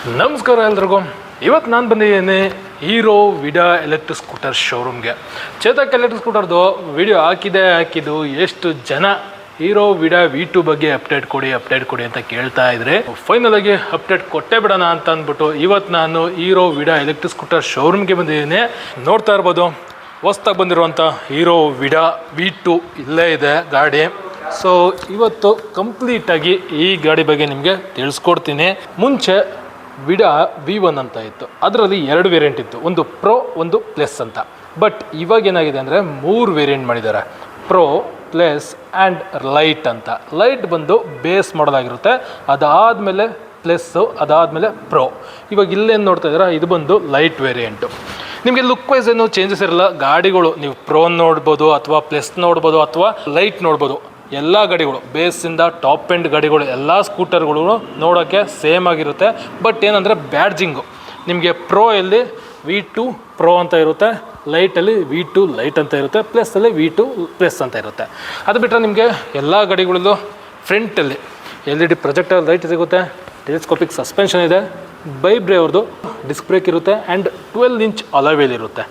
ನಮಸ್ಕಾರ ಎಲ್ರಿಗೂ. ಇವತ್ತು ನಾನು ಬಂದಿದ್ದೇನೆ ಹೀರೋ ವಿಡಾ ಎಲೆಕ್ಟ್ರಿಕ್ ಸ್ಕೂಟರ್ ಶೋರೂಮ್ಗೆ. ಚೇತಕ್ ಎಲೆಕ್ಟ್ರಿಕ್ ಸ್ಕೂಟರ್ದು ವಿಡಿಯೋ ಹಾಕಿದೆ, ಹಾಕಿದ್ದು ಎಷ್ಟು ಜನ ಹೀರೋ ವಿಡಾ ವಿ ಟು ಬಗ್ಗೆ ಅಪ್ಡೇಟ್ ಕೊಡಿ ಅಪ್ಡೇಟ್ ಕೊಡಿ ಅಂತ ಕೇಳ್ತಾ ಇದ್ರೆ ಫೈನಲ್ ಆಗಿ ಅಪ್ಡೇಟ್ ಕೊಟ್ಟೆ ಬಿಡೋಣ ಅಂತ ಅಂದ್ಬಿಟ್ಟು ಇವತ್ತು ನಾನು ಹೀರೋ ವಿಡಾ ಎಲೆಕ್ಟ್ರಿಕ್ ಸ್ಕೂಟರ್ ಶೋರೂಮ್ಗೆ ಬಂದಿದ್ದೀನಿ. ನೋಡ್ತಾ ಇರ್ಬೋದು, ಹೊಸ್ದಾಗಿ ಬಂದಿರುವಂಥ ಹೀರೋ ವಿಡಾ ವಿ ಟು ಇಲ್ಲೇ ಇದೆ ಗಾಡಿ. ಸೊ ಇವತ್ತು ಕಂಪ್ಲೀಟಾಗಿ ಈ ಗಾಡಿ ಬಗ್ಗೆ ನಿಮಗೆ ತಿಳಿಸ್ಕೊಡ್ತೀನಿ. ಮುಂಚೆ ವಿಡಾ ವಿ ಒನ್ ಅಂತ ಇತ್ತು. ಅದರಲ್ಲಿ ಎರಡು ವೇರಿಯಂಟ್ ಇತ್ತು. ಒಂದು ಪ್ರೋ ಒಂದು ಪ್ಲಸ್ ಅಂತ. ಬಟ್ ಇವಾಗ ಏನಾಗಿದೆ ಅಂದರೆ ಮೂರು ವೇರಿಯಂಟ್ ಮಾಡಿದ್ದಾರೆ. ಪ್ರೋ ಪ್ಲಸ್ ಆ್ಯಂಡ್ ಲೈಟ್ ಅಂತ. ಲೈಟ್ ಬಂದು ಬೇಸ್ ಮಾಡಲಾಗಿರುತ್ತೆ. ಅದಾದಮೇಲೆ ಪ್ಲಸ್ಸು ಅದಾದಮೇಲೆ ಪ್ರೋ ಇವಾಗ ಇಲ್ಲೇನು ನೋಡ್ತಾ ಇದ್ದೀರಾ? ಇದು ಬಂದು ಲೈಟ್ ವೇರಿಯಂಟು ನಿಮಗೆ ಲುಕ್ ವೈಸ್ ಏನು ಚೇಂಜಸ್ ಇರಲ್ಲ. ಗಾಡಿಗಳು ನೀವು ಪ್ರೋ ನೋಡ್ಬೋದು ಅಥವಾ ಪ್ಲಸ್ ನೋಡ್ಬೋದು ಅಥವಾ ಲೈಟ್ ನೋಡ್ಬೋದು. ಎಲ್ಲ ಗಾಡಿಗಳು ಬೇಸಿಂದ ಟಾಪ್ ಎಂಡ್ ಗಾಡಿಗಳು, ಎಲ್ಲ ಸ್ಕೂಟರ್ಗಳು ನೋಡೋಕ್ಕೆ ಸೇಮ್ ಆಗಿರುತ್ತೆ. ಬಟ್ ಏನಂದರೆ ಬ್ಯಾಡ್ಜಿಂಗು. ನಿಮಗೆ ಪ್ರೋ ಎಲ್ಲಿ ವಿ ಟು ಪ್ರೋ ಅಂತ ಇರುತ್ತೆ ಲೈಟಲ್ಲಿ ವಿ ಟು ಲೈಟ್ ಅಂತ ಇರುತ್ತೆ ಪ್ಲಸ್ಸಲ್ಲಿ ವಿ ಟು ಪ್ಲಸ್ ಅಂತ ಇರುತ್ತೆ. ಅದು ಬಿಟ್ಟರೆ ನಿಮಗೆ ಎಲ್ಲ ಗಾಡಿಗಳಲ್ಲೂ ಫ್ರಂಟಲ್ಲಿ L E D projector light ಸಿಗುತ್ತೆ ಟೆಲಿಸ್ಕೋಪಿಕ್ ಸಸ್ಪೆನ್ಷನ್ ಇದೆ ಬೈಬ್ರೆ ಅವ್ರದ್ದು ಡಿಸ್ಕ್ ಬ್ರೇಕ್ ಇರುತ್ತೆ and twelve inch alloy wheel ಇರುತ್ತೆ.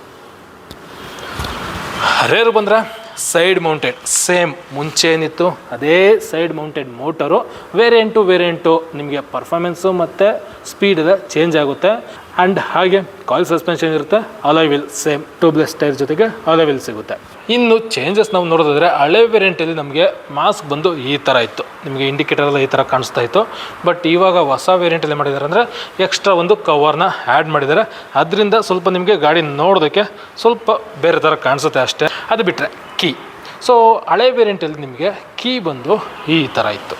ರೇರು ಬಂದರೆ ಸೈಡ್ ಮೌಂಟೆಡ್, ಸೇಮ್ ಮುಂಚೆ ಏನಿತ್ತು, ಅದೇ side mounted motor variant variant ನಿಮಗೆ ಪರ್ಫಾರ್ಮೆನ್ಸು ಮತ್ತು ಸ್ಪೀಡ್ ಚೇಂಜ್ ಆಗುತ್ತೆ. ಆ್ಯಂಡ್ ಹಾಗೆ ಕಾಯಿಲ್ ಸಸ್ಪೆನ್ಷನ್ ಇರುತ್ತೆ. ಅಲೈವಿಲ್ ಸೇಮ್ ಟ್ಯೂಬ್ಲೆಸ್ ಟೈರ್ ಜೊತೆಗೆ ಅಲೈವಿಲ್ ಸಿಗುತ್ತೆ. ಇನ್ನು ಚೇಂಜಸ್ ನಾವು ನೋಡೋದಾದರೆ ಹಳೆ ವೇರಿಯಂಟಲ್ಲಿ ನಮಗೆ ಮಾಸ್ಕ್ ಬಂದು ಈ ಥರ ಇತ್ತು. ನಿಮಗೆ ಇಂಡಿಕೇಟರ್ ಎಲ್ಲ ಈ ಥರ ಕಾಣಿಸ್ತಾ ಇತ್ತು. ಬಟ್ ಇವಾಗ ಹೊಸ ವೇರಿಯಂಟಲ್ಲಿ ಮಾಡಿದ್ದಾರೆ ಅಂದರೆ ಎಕ್ಸ್ಟ್ರಾ ಒಂದು ಕವರ್ನ ಆ್ಯಡ್ ಮಾಡಿದ್ದಾರೆ ಅದರಿಂದ ಸ್ವಲ್ಪ ನಿಮಗೆ ಗಾಡಿ ನೋಡೋದಕ್ಕೆ ಸ್ವಲ್ಪ ಬೇರೆ ಥರ ಕಾಣಿಸುತ್ತೆ ಅಷ್ಟೇ. ಅದು ಬಿಟ್ಟರೆ ಕೀ ಸೊ ಹಳೆ ವೇರಿಯಂಟಲ್ಲಿ ನಿಮಗೆ ಕೀ ಬಂದು ಈ ಥರ ಇತ್ತು.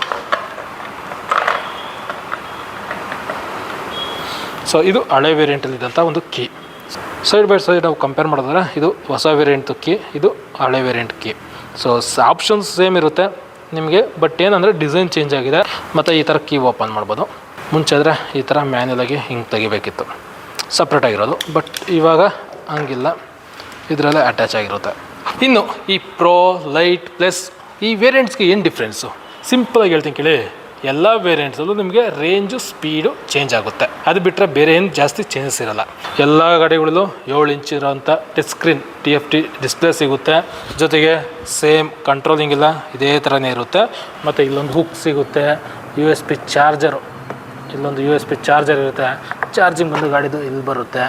ಸೊ ಇದು ಹಳೆ ವೇರಿಯಂಟಲ್ಲಿದ್ದಂಥ ಒಂದು ಕೀ ಸೈಡ್ ಬೈ ಸೈಡ್ ನಾವು ಕಂಪೇರ್ ಮಾಡಿದ್ರೆ ಇದು ಹೊಸ ವೇರಿಯಂಟ್ ಕೀ ಇದು ಹಳೆ variant key so options same ಇರುತ್ತೆ ನಿಮಗೆ ಬಟ್ ಏನಂದರೆ ಡಿಸೈನ್ ಚೇಂಜ್ ಆಗಿದೆ. ಮತ್ತು ಈ ಥರ ಕೀ ಓಪನ್ ಮಾಡ್ಬೋದು. ಮುಂಚೆ ಆದರೆ ಈ ಥರ ಮ್ಯಾನ್ಯಲಾಗಿ ಹಿಂಗೆ ತೆಗಿಬೇಕಿತ್ತು. ಸಪ್ರೇಟಾಗಿರೋದು ಬಟ್ ಇವಾಗ ಹಂಗಿಲ್ಲ. ಇದರಲ್ಲೇ ಅಟ್ಯಾಚ್ ಆಗಿರುತ್ತೆ. ಇನ್ನು ಈ ಪ್ರೋ ಲೈಟ್ ಪ್ಲಸ್ ಈ ವೇರಿಯಂಟ್ಸ್ಗೆ ಏನು ಡಿಫ್ರೆನ್ಸು ಸಿಂಪಲಾಗಿ ಹೇಳ್ತೀನಿ ಕೇಳಿ. ಎಲ್ಲ ವೇರಿಯಂಟ್ಸಲ್ಲೂ ನಿಮಗೆ ರೇಂಜು ಸ್ಪೀಡು ಚೇಂಜ್ ಆಗುತ್ತೆ. ಅದು ಬಿಟ್ಟರೆ ಬೇರೆ ಏನು ಜಾಸ್ತಿ ಚೇಂಜಸ್ ಇರಲ್ಲ. ಎಲ್ಲ ಗಾಡಿಗಳಲ್ಲೂ ಏಳು ಇಂಚ್ ಇರೋಂಥ touch screen T F T display ಸಿಗುತ್ತೆ. ಜೊತೆಗೆ ಸೇಮ್ ಕಂಟ್ರೋಲಿಂಗ್ ಇಲ್ಲ, ಇದೇ ಥರನೇ ಇರುತ್ತೆ. ಮತ್ತು ಇಲ್ಲೊಂದು ಹುಕ್ ಸಿಗುತ್ತೆ ಯು ಎಸ್ ಪಿ ಚಾರ್ಜರು ಇಲ್ಲೊಂದು ಯು ಎಸ್ ಪಿ ಚಾರ್ಜರ್ ಇರುತ್ತೆ. ಚಾರ್ಜಿಂಗ್ ಒಂದು ಗಾಡಿದು ಇಲ್ಲಿ ಬರುತ್ತೆ.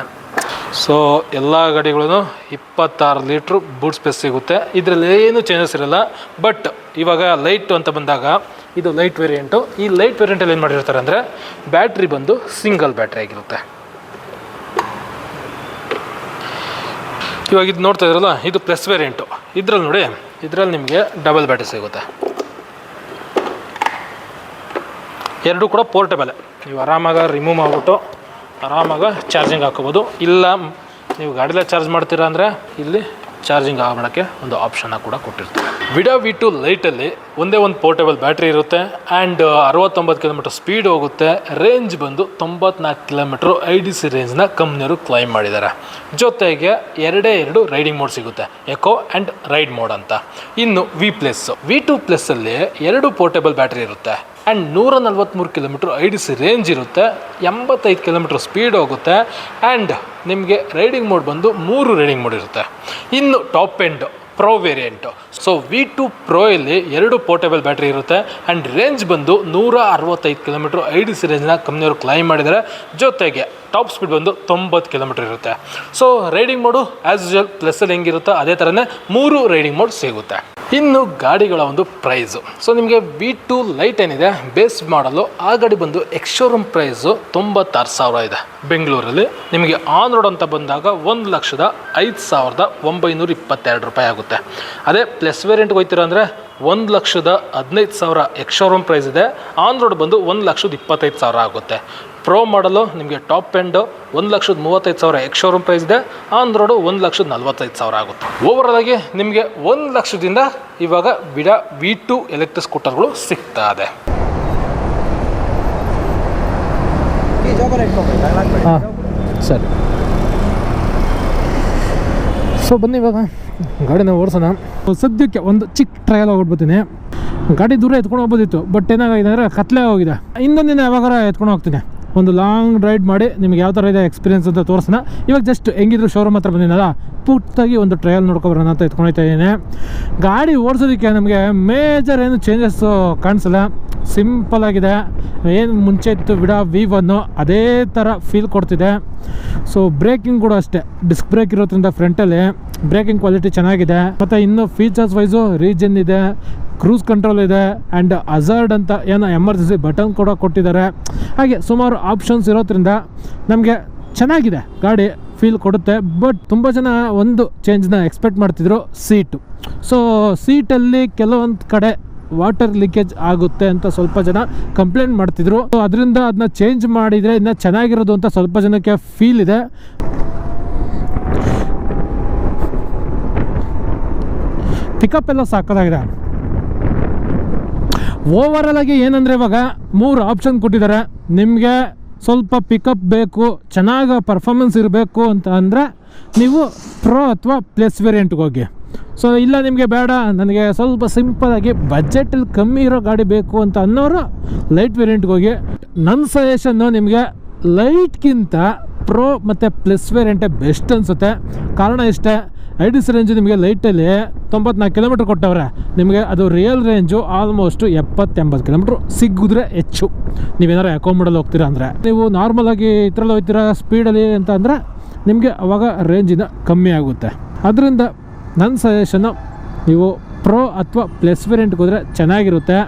ಸೊ ಎಲ್ಲ ಗಾಡಿಗಳೂ ಇಪ್ಪತ್ತಾರು ಲೀಟ್ರು ಬೂಟ್ ಸ್ಪೇಸ್ ಸಿಗುತ್ತೆ. ಇದರಲ್ಲಿ ಏನು ಚೇಂಜಸ್ ಇರಲ್ಲ ಬಟ್ ಇವಾಗ ಲೈಟು ಅಂತ ಬಂದಾಗ ಇದು ಲೈಟ್ ವೇರಿಯಂಟು ಈ ಲೈಟ್ ವೇರಿಯಂಟಲ್ಲಿ ಏನು ಮಾಡಿರ್ತಾರೆ ಅಂದರೆ ಬ್ಯಾಟ್ರಿ ಬಂದು ಸಿಂಗಲ್ ಬ್ಯಾಟ್ರಿ ಆಗಿರುತ್ತೆ. ಇವಾಗ ಇದು ನೋಡ್ತಾ ಇದ್ರಲ್ಲ, ಇದು ಪ್ಲಸ್ ವೇರಿಯಂಟು ಇದ್ರಲ್ಲಿ ನೋಡಿ, ಇದರಲ್ಲಿ ನಿಮಗೆ ಡಬಲ್ ಬ್ಯಾಟ್ರಿ ಸಿಗುತ್ತೆ. ಎರಡೂ ಕೂಡ ಪೋರ್ಟಬಲ್ ನೀವು ಆರಾಮಾಗಿ ರಿಮೂವ್ ಮಾಡಿಬಿಟ್ಟು, ಆರಾಮಾಗ ಚಾರ್ಜಿಂಗ್ ಹಾಕೋಬೋದು. ಇಲ್ಲ, ನೀವು ಗಾಡಿಲೇ ಚಾರ್ಜ್ ಮಾಡ್ತೀರಾ ಅಂದರೆ ಇಲ್ಲಿ ಚಾರ್ಜಿಂಗ್ ಆಗೋಣಕ್ಕೆ ಒಂದು ಆಪ್ಷನ್ನ ಕೂಡ ಕೊಟ್ಟಿರ್ತೀವಿ ವಿಡಾ ವಿ ಟು ಲೈಟಲ್ಲಿ ಒಂದೇ ಒಂದು ಪೋರ್ಟೇಬಲ್ ಬ್ಯಾಟ್ರಿ ಇರುತ್ತೆ ಆ್ಯಂಡ್ ಅರವತ್ತೊಂಬತ್ತು ಕಿಲೋಮೀಟರ್ ಸ್ಪೀಡ್ ಹೋಗುತ್ತೆ. ರೇಂಜ್ ಬಂದು ತೊಂಬತ್ನಾಲ್ಕು ಕಿಲೋಮೀಟ್ರು ಐ ಡಿ ಸಿ ರೇಂಜ್ನ ಕಂಪ್ನಿಯವರು ಕ್ಲೈಮ್ ಮಾಡಿದ್ದಾರೆ. ಜೊತೆಗೆ ಎರಡೇ ಎರಡು ರೈಡಿಂಗ್ ಮೋಡ್ ಸಿಗುತ್ತೆ. ಎಕೋ ಆ್ಯಂಡ್ ರೈಡ್ ಮೋಡ್ ಅಂತ. ಇನ್ನು ವಿ ಪ್ಲಸ್. ವಿ ಟು ಪ್ಲಸ್ಸಲ್ಲಿ ಎರಡು ಪೋರ್ಟೇಬಲ್ ಬ್ಯಾಟ್ರಿ ಇರುತ್ತೆ. ಆ್ಯಂಡ್ ನೂರ ನಲ್ವತ್ತ್ಮೂರು kilometre I D C range ಇರುತ್ತೆ. ಎಂಬತ್ತೈದು ಕಿಲೋಮೀಟ್ರ್ ಸ್ಪೀಡ್ ಹೋಗುತ್ತೆ. ಆ್ಯಂಡ್ ನಿಮಗೆ ರೈಡಿಂಗ್ ಮೋಡ್ ಬಂದು ಮೂರು ರೈಡಿಂಗ್ ಮೋಡ್ ಇರುತ್ತೆ. ಇನ್ನು top end. Pro variant so V two ಪ್ರೊಯಲ್ಲಿ ಎರಡು ಪೋರ್ಟೇಬಲ್ ಬ್ಯಾಟ್ರಿ ಇರುತ್ತೆ. ಆ್ಯಂಡ್ ರೇಂಜ್ ಬಂದು ನೂರ ಅರವತ್ತೈದು ಕಿಲೋಮೀಟ್ರ್ ಐ ಡಿ ಸಿ ರೇಂಜ್ನ ಕಂಪ್ನಿಯವರು ಕ್ಲೈಮ್ ಮಾಡಿದ್ದಾರೆ ಜೊತೆಗೆ ಟಾಪ್ ಸ್ಪೀಡ್ ಬಂದು ತೊಂಬತ್ತು ಕಿಲೋಮೀಟ್ರ್ ಇರುತ್ತೆ. So riding mode as usual ಪ್ಲಸ್ಸಲ್ಲಿ ಹೆಂಗಿರುತ್ತೋ ಅದೇ ಥರನೇ ಮೂರು ರೈಡಿಂಗ್ ಮೋಡ್ ಸಿಗುತ್ತೆ. ಇನ್ನು ಗಾಡಿಗಳ ಒಂದು ಪ್ರೈಸು ಸೊ ನಿಮಗೆ ಬಿ ಟು ಲೈಟ್ ಏನಿದೆ ಬೇಸ್ ಮಾಡಲು ಆ ಗಾಡಿ ಬಂದು ಎಕ್ಸ್ಶೋರೂಮ್ ಪ್ರೈಸು ತೊಂಬತ್ತಾರು ಸಾವಿರ ಇದೆ. ಬೆಂಗಳೂರಲ್ಲಿ ನಿಮಗೆ ಆನ್ ರೋಡ್ ಅಂತ ಬಂದಾಗ ಒಂದು ಲಕ್ಷದ ಐದು ಸಾವಿರದ ಒಂಬೈನೂರ ಇಪ್ಪತ್ತೆರಡು ರೂಪಾಯಿ ಆಗುತ್ತೆ. ಅದೇ ಪ್ಲಸ್ ವೇರಿಯಂಟ್ಗೆ ಹೋಗ್ತೀರಾ ಅಂದರೆ ಒಂದು ಲಕ್ಷದ ಹದಿನೈದು ಸಾವಿರ ಎಕ್ಶೋರೂಮ್ ಪ್ರೈಸ್ ಇದೆ. ಆನ್ ರೋಡ್ ಬಂದು ಒಂದು ಲಕ್ಷದ ಇಪ್ಪತ್ತೈದು ಸಾವಿರ ಆಗುತ್ತೆ. ಪ್ರೋ ಮಾಡಲು ನಿಮಗೆ ಟಾಪ್ ಎಂಡು ಒಂದು ಲಕ್ಷದ ಮೂವತ್ತೈದು ಸಾವಿರ ಎಕ್ಸ್ ಶೋರೂಮ್ ಪ್ರೈಸ್ ಇದೆ. ಆನ್ ರೋಡು ಒಂದು ಲಕ್ಷದ ನಲ್ವತ್ತೈದು ಸಾವಿರ ಆಗುತ್ತೆ. ಓವರಾಲ್ ಆಗಿ ನಿಮಗೆ ಒಂದು ಲಕ್ಷದಿಂದ ಇವಾಗ ಬಿಡ ವಿ ಟು ಎಲೆಕ್ಟ್ರಿಕ್ ಸ್ಕೂಟರ್ಗಳು ಸಿಗ್ತಾ ಇದೆ. ಸರಿ. ಸೊ ಬನ್ನಿ ಇವಾಗ. ಗಾಡಿನ ಓಡಿಸೋಣ. ಸದ್ಯಕ್ಕೆ ಒಂದು ಚಿಕ್ಕ ಟ್ರಯಲ್ ಹೋಗ್ಬಿಡ್ತೀನಿ ಗಾಡಿ ದೂರ ಎತ್ಕೊಂಡು ಹೋಗ್ಬೋದಿತ್ತು ಬಟ್ ಏನಾಗಿದೆ ಅಂದರೆ ಕತ್ಲೆ ಹೋಗಿದೆ. ಇನ್ನೊಂದಿನ ಯಾವಾಗಾರ ಎತ್ಕೊಂಡು ಹೋಗ್ತೀನಿ. ಒಂದು ಲಾಂಗ್ ರೈಡ್ ಮಾಡಿ ನಿಮ್ಗೆ ಯಾವ ಥರ ಇದೆ ಎಕ್ಸ್ಪೀರಿಯನ್ಸ್ ಅಂತ ತೋರಿಸೋಣ. ಇವಾಗ ಜಸ್ಟ್ ಹೆಂಗಿದ್ರು ಶೋರೂಮ್ ಹತ್ರ ಬಂದಿದ್ದಲ್ಲ ಪುಟ್ಟಾಗಿ ಒಂದು ಟ್ರಯಲ್ ನೋಡ್ಕೊಬರೋಣ ಅಂತ ಇಟ್ಕೊಳ್ತಾ ಇದ್ದೀನಿ ಗಾಡಿ ಓಡಿಸೋದಕ್ಕೆ ನಮಗೆ ಮೇಜರ್ ಏನು ಚೇಂಜಸ್ಸು ಕಾಣಿಸಲ್ಲ. ಸಿಂಪಲ್ ಆಗಿದೆ. ಏನು ಮುಂಚೆ ಇತ್ತು ಬಿಡ ವಿ ಒನ್ನು ಅದೇ ಥರ ಫೀಲ್ ಕೊಡ್ತಿದೆ. ಸೊ ಬ್ರೇಕಿಂಗ್ ಕೂಡ ಅಷ್ಟೇ. ಡಿಸ್ಕ್ ಬ್ರೇಕ್ ಇರೋದ್ರಿಂದ ಫ್ರಂಟಲ್ಲಿ ಬ್ರೇಕಿಂಗ್ ಕ್ವಾಲಿಟಿ ಚೆನ್ನಾಗಿದೆ. ಮತ್ತು ಇನ್ನು ಫೀಚರ್ಸ್ ವೈಸು ರೀಜನ್ ಇದೆ. ಕ್ರೂಸ್ ಕಂಟ್ರೋಲ್ ಇದೆ ಆ್ಯಂಡ್ ಅಜರ್ಡ್ ಅಂತ ಏನೋ ಎಮರ್ಜೆನ್ಸಿ ಬಟನ್ ಕೂಡ ಕೊಟ್ಟಿದ್ದಾರೆ. ಹಾಗೆ ಸುಮಾರು ಆಪ್ಷನ್ಸ್ ಇರೋದ್ರಿಂದ ನಮಗೆ ಚೆನ್ನಾಗಿದೆ ಗಾಡಿ ಫೀಲ್ ಕೊಡುತ್ತೆ ಬಟ್ ತುಂಬ ಜನ ಒಂದು ಚೇಂಜ್ನ ಎಕ್ಸ್ಪೆಕ್ಟ್ ಮಾಡ್ತಿದ್ರು ಸೀಟು ಸೊ ಸೀಟಲ್ಲಿ ಕೆಲವೊಂದು ಕಡೆ ವಾಟರ್ ಲೀಕೇಜ್ ಆಗುತ್ತೆ ಅಂತ ಸ್ವಲ್ಪ ಜನ ಕಂಪ್ಲೇಂಟ್ ಮಾಡ್ತಿದ್ರು. ಸೊ ಅದರಿಂದ ಅದನ್ನ ಚೇಂಜ್ ಮಾಡಿದರೆ ಇನ್ನು ಚೆನ್ನಾಗಿರೋದು ಅಂತ ಸ್ವಲ್ಪ ಜನಕ್ಕೆ ಫೀಲ್ ಇದೆ. ಪಿಕಪ್ ಎಲ್ಲ ಸಾಕಾಗಿದೆ. ಓವರಾಲ್ ಆಗಿ ಏನಂದರೆ ಇವಾಗ ಮೂರು ಆಪ್ಷನ್ ಕೊಟ್ಟಿದ್ದಾರೆ. ನಿಮಗೆ ಸ್ವಲ್ಪ ಪಿಕಪ್ ಬೇಕು, ಚೆನ್ನಾಗಿ ಪರ್ಫಾರ್ಮೆನ್ಸ್ ಇರಬೇಕು ಅಂತ ಅಂದರೆ ನೀವು ಪ್ರೋ ಅಥವಾ ಪ್ಲಸ್ ವೇರಿಯಂಟ್ಗೆ ಹೋಗಿ. ಸೊ ಇಲ್ಲ ನಿಮಗೆ ಬೇಡ, ನನಗೆ ಸ್ವಲ್ಪ ಸಿಂಪಲಾಗಿ ಬಜೆಟಲ್ಲಿ ಕಮ್ಮಿ ಇರೋ ಗಾಡಿ ಬೇಕು ಅಂತ ಅನ್ನೋರು ಲೈಟ್ ವೇರಿಯಂಟ್ಗೆ ಹೋಗಿ. ನನ್ನ ಸಜೆಷನ್ನು ನಿಮಗೆ ಲೈಟ್ಗಿಂತ ಪ್ರೋ ಮತ್ತು ಪ್ಲಸ್ ವೇರಿಯಂಟೇ ಬೆಸ್ಟ್ ಅನಿಸುತ್ತೆ. ಕಾರಣ ಇಷ್ಟೇ ಐಡಿಸ್ ರೇಂಜು ನಿಮಗೆ ಲೈಟಲ್ಲಿ ತೊಂಬತ್ನಾಲ್ಕು ಕಿಲೋಮೀಟ್ರ್ ಕೊಟ್ಟವ್ರೆ. ನಿಮಗೆ ಅದು ರಿಯಲ್ ರೇಂಜು ಆಲ್ಮೋಸ್ಟು ಎಪ್ಪತ್ತೆಂಬತ್ತು ಕಿಲೋಮೀಟ್ರ್ ಸಿಗಿದ್ರೆ ಹೆಚ್ಚು. ನೀವೇನಾರು ಅಕೌಂಟಲ್ಲಿ ಹೋಗ್ತೀರಾ ಅಂದರೆ. ನೀವು ನಾರ್ಮಲಾಗಿ ಇದರಲ್ಲಿ ಹೋಗ್ತೀರಾ ಸ್ಪೀಡಲ್ಲಿ ಅಂತ ಅಂದರೆ ನಿಮಗೆ ಅವಾಗ ರೇಂಜಿನ ಕಮ್ಮಿ ಆಗುತ್ತೆ. ಅದರಿಂದ ನನ್ನ ಸಜೆಷನ್ನು ನೀವು ಪ್ರೋ ಅಥವಾ ಪ್ಲಸ್ ವೇರಿಯಂಟ್ಗೆ ಹೋದರೆ ಚೆನ್ನಾಗಿರುತ್ತೆ.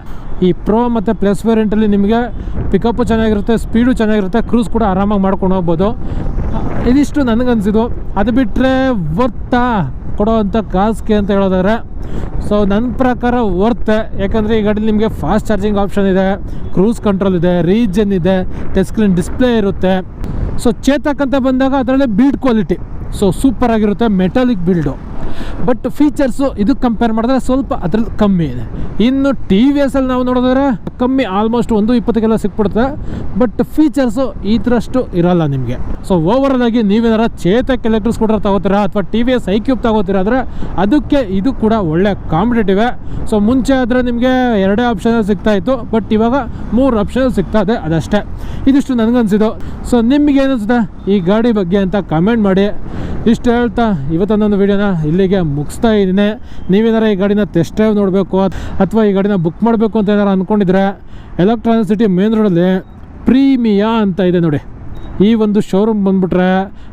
ಈ ಪ್ರೋ ಮತ್ತು ಪ್ಲಸ್ ವೇರಿಯಂಟಲ್ಲಿ ನಿಮಗೆ ಪಿಕಪ್ಪು ಚೆನ್ನಾಗಿರುತ್ತೆ ಸ್ಪೀಡು ಚೆನ್ನಾಗಿರುತ್ತೆ ಕ್ರೂಸ್ ಕೂಡ ಆರಾಮಾಗಿ ಮಾಡ್ಕೊಂಡು ಹೋಗ್ಬೋದು. ಇದಿಷ್ಟು ನನಗನ್ಸಿದ್ದು. ಅದು ಬಿಟ್ಟರೆ ವರ್ತಾ ಕೊಡೋ ಅಂಥ ಕಾಸ್ಗೆ ಅಂತ ಹೇಳೋದಾದ್ರೆ, ಸೊ ನನ್ನ ಪ್ರಕಾರ ವರ್ತ್. ಯಾಕಂದರೆ ಈ ಗಾಡೀಲಿ ನಿಮಗೆ ಫಾಸ್ಟ್ ಚಾರ್ಜಿಂಗ್ ಆಪ್ಷನ್ ಇದೆ ಕ್ರೂಸ್ ಕಂಟ್ರೋಲ್ ಇದೆ ರೀಜನ್ ಇದೆ ಟಚ್ ಸ್ಕ್ರೀನ್ ಡಿಸ್ಪ್ಲೇ ಇರುತ್ತೆ. ಸೊ ಚೇತಕ್ಕಂತ ಬಂದಾಗ ಅದರಲ್ಲೇ ಬಿಲ್ಡ್ ಕ್ವಾಲಿಟಿ ಸೊ ಸೂಪರ್ ಆಗಿರುತ್ತೆ ಮೆಟಾಲಿಕ್ ಬಿಲ್ಡು ಬಟ್ ಫೀಚರ್ಸು ಇದು ಕಂಪೇರ್ ಮಾಡಿದ್ರೆ ಸ್ವಲ್ಪ ಅದ್ರಲ್ಲಿ ಕಮ್ಮಿ ಇದೆ. ಇನ್ನು ಟಿ ವಿ ಎಸಲ್ಲಿ ನಾವು ನೋಡಿದ್ರೆ ಕಮ್ಮಿ ಆಲ್ಮೋಸ್ಟ್ ಒಂದು ಇಪ್ಪತ್ತಕ್ಕೆಲ್ಲ ಸಿಕ್ಬಿಡುತ್ತೆ. ಬಟ್ ಫೀಚರ್ಸು ಈ ಥರಷ್ಟು ಇರಲ್ಲ ನಿಮಗೆ. ಸೊ ಓವರಾಲ್ ಆಗಿ ನೀವೇನಾರ ಚೇತಕ್ ಎಲೆಕ್ಟ್ರಿಕ್ ಸ್ಕೂಟರ್ ತಗೋತೀರಾ ಅಥವಾ T V S I cube ಅದಕ್ಕೆ ಇದು ಕೂಡ ಒಳ್ಳೆ ಕಾಂಪಿಟೇಟಿವೆ ಸೊ ಮುಂಚೆ ಆದರೆ ನಿಮಗೆ ಎರಡೇ ಆಪ್ಷನ್ ಸಿಗ್ತಾ ಇತ್ತು. ಬಟ್ ಇವಾಗ ಮೂರು ಆಪ್ಷನ್ ಸಿಗ್ತಾ ಇದೆ ಅದಷ್ಟೇ. ಇದಿಷ್ಟು ನನಗನ್ಸಿದ್ದು. ಸೊ ನಿಮಗೆ ಏನಿಸುತ್ತೆ ಈ ಗಾಡಿ ಬಗ್ಗೆ ಅಂತ ಕಮೆಂಟ್ ಮಾಡಿ. ಇಷ್ಟು ಹೇಳ್ತಾ ಇವತ್ತೊಂದೊಂದು ವೀಡಿಯೋನ ಇಲ್ಲಿಗೆ ಮುಗಿಸ್ತಾ ಇದ್ದೀನಿ. ನೀವೇನಾರ ಈ ಗಾಡಿನ ಟೆಸ್ಟ್ ಡ್ರೈವ್ ನೋಡಬೇಕು ಅಥವಾ ಈ ಗಾಡಿನ ಬುಕ್ ಮಾಡಬೇಕು ಅಂತ ಏನಾರು ಅಂದ್ಕೊಂಡಿದ್ರೆ ಎಲೆಕ್ಟ್ರಾನಿಕ್ ಸಿಟಿ ಮೇನ್ ರೋಡಲ್ಲಿ ಪ್ರೀಮಿಯಾ ಅಂತ ಇದೆ ನೋಡಿ. ಈ ಒಂದು ಶೋರೂಮ್ ಬಂದುಬಿಟ್ರೆ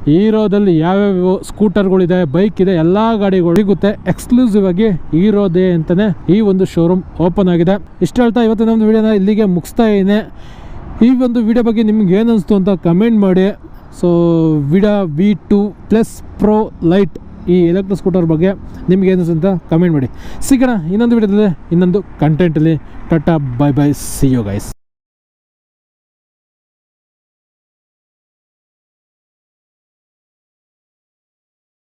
ಹೀರೋದಲ್ಲಿ ಯಾವ್ಯಾವ ಸ್ಕೂಟರ್ಗಳಿದೆ ಬೈಕ್ ಇದೆ, ಎಲ್ಲ ಗಾಡಿಗಳು ಸಿಗುತ್ತೆ. ಎಕ್ಸ್ಕ್ಲೂಸಿವ್ ಆಗಿ ಹೀರೋದೇ ಅಂತಲೇ ಈ ಒಂದು ಶೋರೂಮ್ ಓಪನ್ ಆಗಿದೆ. ಇಷ್ಟು ಹೇಳ್ತಾ ಇವತ್ತು ಒಂದು ವಿಡಿಯೋನ ಇಲ್ಲಿಗೆ ಮುಗಿಸ್ತಾ ಇದ್ದೀನಿ. ಈ ಒಂದು ವಿಡಿಯೋ ಬಗ್ಗೆ ನಿಮ್ಗೆ ಏನು ಅನಿಸ್ತು ಅಂತ ಕಮೆಂಟ್ ಮಾಡಿ. So Vida V two Plus Pro Lite ಈ ಎಲೆಕ್ಟ್ರಿಕ್ ಸ್ಕೂಟರ್ ಬಗ್ಗೆ ನಿಮಗೆ ಏನು ಅಂತ ಕಮೆಂಟ್ ಮಾಡಿ. ಸಿಗೋಣ ಇನ್ನೊಂದು ವಿಡಿಯೋದಲ್ಲಿ ಇನ್ನೊಂದು ಕಂಟೆಂಟಲ್ಲಿ tata bye bye see you guys